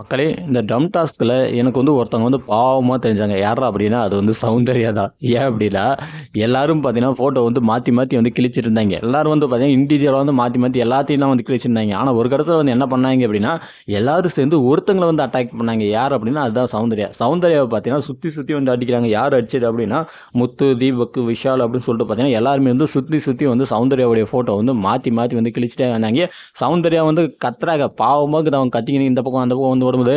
மக்களே இந்த ட்ரம் டாஸ்கில் எனக்கு வந்து ஒருத்தவங்க வந்து பாவமாக தெரிஞ்சாங்க. யாரா அப்படின்னா அது வந்து சௌந்தர்யா தான். ஏன் அப்படின்னா எல்லாரும் பார்த்தீங்கன்னா ஃபோட்டோ வந்து மாற்றி மாற்றி வந்து கிழிச்சிட்டு இருந்தாங்க எல்லாரும் வந்து பார்த்தீங்கன்னா இண்டிவிஜுவலாக வந்து மாற்றி மாற்றி எல்லாத்தையும் தான் வந்து கிழிச்சிருந்தாங்க. ஆனால் ஒரு இடத்துல வந்து என்ன பண்ணாங்க அப்படின்னா எல்லாரும் சேர்ந்து ஒருத்தங்களை வந்து அட்டாக் பண்ணாங்க. யார் அப்படின்னா அதுதான் சௌந்தர்யா. சௌந்தர்யாவை பார்த்தீங்கன்னா சுற்றி சுற்றி வந்து அடிக்கிறாங்க. யார் அடிச்சது அப்படின்னா முத்து தீபக் விஷால் அப்படின்னு சொல்லிட்டு பார்த்தீங்கன்னா எல்லாருமே வந்து சுற்றி சுற்றி வந்து சௌந்தர்யாவுடைய ஃபோட்டோ வந்து மாற்றி மாற்றி வந்து கிழிச்சிட்டே வந்தாங்க. சௌந்தர்யா வந்து கத்துறாங்க. பாவமாக அவங்க கத்திக்கின்னு இந்த பக்கம் அந்த பக்கம் வந்து போடும்போது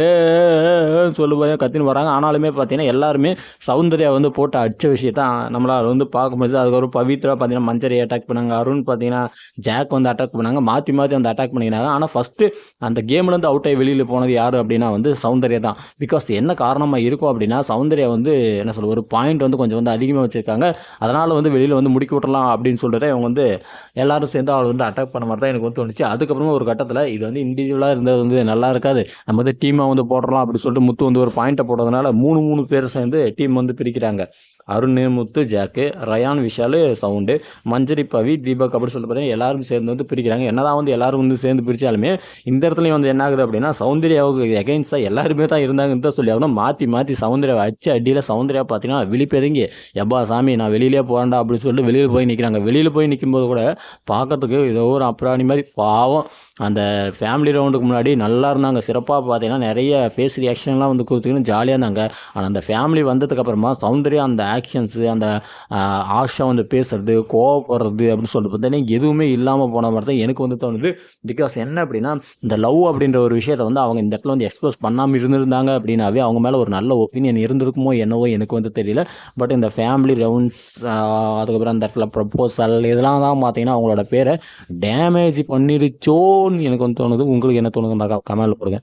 சொல்லும்போது கத்தின்னு வராங்க. ஆனாலுமே பார்த்தீங்கன்னா எல்லாருமே சௌந்தர்யா வந்து போட்டு அடித்த விஷயத்த நம்மளால் வந்து பார்க்கும்போது அதுக்கப்புறம் பவித்ரா பார்த்தீங்கன்னா மஞ்சரி அட்டாக் பண்ணாங்க. அருண் பார்த்தீங்கன்னா ஜாக் வந்து அட்டாக் பண்ணாங்க. மாற்றி மாற்றி வந்து அட்டாக் பண்ணிக்கினாங்க. ஆனால் ஃபஸ்ட்டு அந்த கேம்லேருந்து அவுட் ஆகி வெளியில் போனது யார் அப்படின்னா வந்து சௌந்தர்யா தான். பிகாஸ் என்ன காரணமாக இருக்கும் அப்படின்னா சௌந்தர்யா வந்து என்ன சொல்ல ஒரு பாயிண்ட் வந்து கொஞ்சம் வந்து அதிகமாக வச்சுருக்காங்க. அதனால் வந்து வெளியில் வந்து முடிக்க விட்டுறலாம் அப்படின்னு சொல்லிட்டு இவங்க வந்து எல்லாரும் சேர்ந்து அவள் வந்து அட்டாக் பண்ண மாதிரி தான் எனக்கு வந்து தோணுச்சு. அதுக்கப்புறமா ஒரு கட்டத்தில் இது வந்து இண்டிவிஜுவலாக இருந்தது வந்து நல்லா இருக்காது. நம்ம வந்து டீமாக வந்து போடலாம் அப்படி சொல்லிட்டு முத்து வந்து ஒரு பாயிண்ட்டை போடுறதுனால மூணு மூணு பேர் சேர்ந்து டீம் வந்து பிரிக்கிறாங்க. அருண் முத்து ஜாக்கு ரயான் விஷால் சவுண்டு மஞ்சரி பவி தீபக் அப்படி சொல்லிட்டு பார்த்தீங்கன்னா எல்லாரும் சேர்ந்து வந்து பிரிக்கிறாங்க. என்னதான் வந்து எல்லாரும் வந்து சேர்ந்து பிரித்தாலுமே இந்த இடத்துலையும் வந்து என்ன ஆகுது அப்படின்னா சௌந்தர்யாவுக்கு எகைன்ஸ்டாக எல்லாருமே தான் இருந்தாங்கன்னு தான் சொல்லி ஆகணும் மாற்றி மாற்றி சௌந்தர்யாவை அச்சு அடியில் சௌந்தர்யா பார்த்தீங்கன்னா விழிப்பெதுங்கி எப்பா சாமி நான் வெளியிலே போகிறேன்டா அப்படின்னு சொல்லிட்டு வெளியில் போய் நிற்கிறாங்க வெளியில் போய் நிற்கும்போது கூட பார்க்கறதுக்கு ஏதோ ஒரு அப்ராணி மாதிரி பாவம். அந்த ஃபேமிலி ரவுண்டுக்கு முன்னாடி நல்லா இருந்தாங்க. சிறப்பாக பார்த்தீங்கன்னா நிறைய ஃபேஸ் ரியாக்ஷன்லாம் வந்து கொடுத்துக்கின்னு ஜாலியாக இருந்தாங்க. ஆனால் அந்த ஃபேமிலி வந்ததுக்கப்புறமா சௌந்தர்யா அந்த ஆக்ஷன்ஸு அந்த ஆஷா வந்து பேசுறது கோவப்படுறது அப்படின்னு சொல்லிட்டு பார்த்தீங்கன்னா எதுவுமே இல்லாமல் போன மாதிரி தான் எனக்கு வந்து தோணுது. பிகாஸ் என்ன அப்படின்னா இந்த லவ் அப்படின்ற ஒரு விஷயத்தை வந்து அவங்க இந்த இடத்துல வந்து எக்ஸ்போஸ் பண்ணாமல் இருந்திருந்தாங்க அப்படின்னாவே அவங்க மேலே ஒரு நல்ல ஒப்பீனியன் இருந்திருக்குமோ என்னவோ எனக்கு வந்து தெரியல. பட் இந்த ஃபேமிலி ரவுண்ட்ஸ் அதுக்கப்புறம் அந்த இடத்துல ப்ரப்போசல் இதெல்லாம் தான் பார்த்தீங்கன்னா அவங்களோட பேரை டேமேஜ் பண்ணிருச்சோன்னு எனக்கு வந்து தோணுது. உங்களுக்கு என்ன தோணுது? கமெண்ட்டில் போடுங்க.